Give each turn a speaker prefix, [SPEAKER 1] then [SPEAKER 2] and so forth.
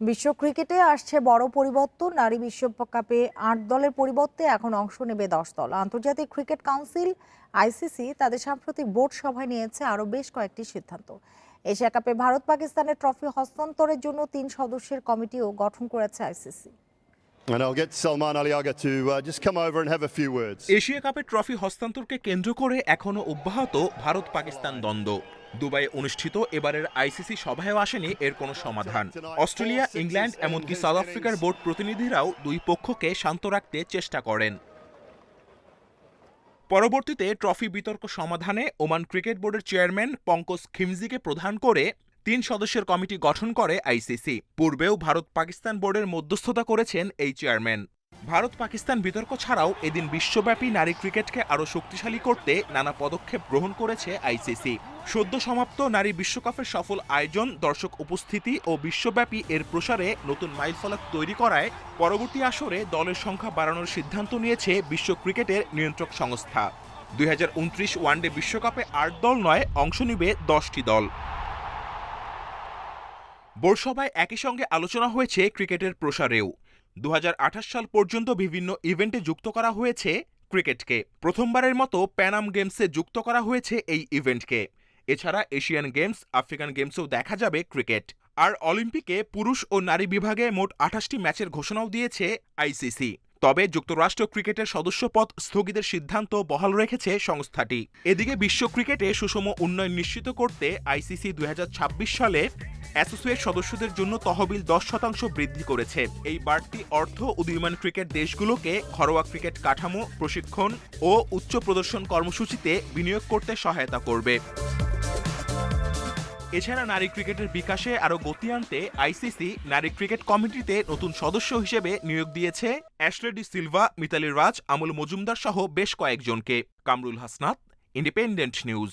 [SPEAKER 1] বিশ্ব ক্রিকেটে আসছে বড় পরিবর্তন। নারী বিশ্বকাপে আট দলের পরিবর্তে এখন অংশ নেবে দশ দল। আন্তর্জাতিক ক্রিকেট কাউন্সিল, আইসিসি তাদের সাম্প্রতিক বোর্ড সভায় নিয়েছে আরও বেশ কয়েকটি সিদ্ধান্ত। এশিয়া কাপে ভারত পাকিস্তানের ট্রফি হস্তান্তরের জন্য তিন সদস্যের কমিটিও গঠন করেছে ICC.
[SPEAKER 2] And I'll get Salman Ali Aga to uh, just come over and have a few words.
[SPEAKER 3] Asia কাপের ট্রফি হস্তান্তরকে কেন্দ্র করে এখনও অব্যাহত ভারত পাকিস্তান দ্বন্দ্ব। দুবাইয়ে অনুষ্ঠিত এবারের আইসিসি সভায়ও আসেনি এর কোনো সমাধান। অস্ট্রেলিয়া ইংল্যান্ড এমনকি সাউথ আফ্রিকার বোর্ড প্রতিনিধিরাও দুই পক্ষকে শান্ত রাখতে চেষ্টা করেন। পরবর্তীতে ট্রফি বিতর্ক সমাধানে ওমান ক্রিকেট বোর্ডের চেয়ারম্যান পঙ্কজ খিমজিকে প্রধান করে তিন সদস্যের কমিটি গঠন করে আইসিসি। পূর্বেও ভারত পাকিস্তান বোর্ডের মধ্যস্থতা করেছেন এই চেয়ারম্যান। ভারত পাকিস্তান বিতর্ক ছাড়াও এদিন বিশ্বব্যাপী নারী ক্রিকেটকে আরও শক্তিশালী করতে নানা পদক্ষেপ গ্রহণ করেছে আইসিসি। সদ্য সমাপ্ত নারী বিশ্বকাপের সফল আয়োজন, দর্শক উপস্থিতি ও বিশ্বব্যাপী এর প্রসারে নতুন মাইলফলক তৈরি করায় পরবর্তী আসরে দলের সংখ্যা বাড়ানোর সিদ্ধান্ত নিয়েছে বিশ্ব ক্রিকেটের নিয়ন্ত্রক সংস্থা। দুই হাজার উনত্রিশ ওয়ানডে বিশ্বকাপে আট দল নয়, অংশ নিবে দশটি দল। বোর্ড সভায় একই সঙ্গে আলোচনা হয়েছে ক্রিকেটের প্রসারেও। দু হাজার আঠাশ সাল পর্যন্ত বিভিন্ন ইভেন্টে যুক্ত করা হয়েছে ক্রিকেটকে। প্রথমবারের মতো প্যানাম গেমসে যুক্ত করা হয়েছে এই ইভেন্টকে। এছাড়া এশিয়ান গেমস, আফ্রিকান গেমসেও দেখা যাবে ক্রিকেট। আর অলিম্পিকে পুরুষ ও নারী বিভাগে মোট আঠাশটি ম্যাচের ঘোষণাও দিয়েছে আইসিসি। তবে যুক্তরাষ্ট্র ক্রিকেটের সদস্যপদ স্থগিতের সিদ্ধান্ত বহাল রেখেছে সংস্থাটি। এদিকে বিশ্ব ক্রিকেটে সুষম উন্নয়ন নিশ্চিত করতে আইসিসি দুই হাজার ছাব্বিশ সালে অ্যাসোসিয়েট সদস্যদের জন্য তহবিল দশ শতাংশ বৃদ্ধি করেছে। এই বাড়তি অর্থ উদীয়মান ক্রিকেট দেশগুলোকে ঘরোয়া ক্রিকেট কাঠামো, প্রশিক্ষণ ও উচ্চ প্রদর্শন কর্মসূচিতে বিনিয়োগ করতে সহায়তা করবে। এছাড়া নারী ক্রিকেটের বিকাশে আরও গতি আনতে আইসিসি নারী ক্রিকেট কমিটিতে নতুন সদস্য হিসেবে নিয়োগ দিয়েছে অ্যাশলেডি সিলভা, মিতালি রাজ, আমুল মজুমদার সহ বেশ কয়েকজনকে। Kamrul Hasnat, independent news.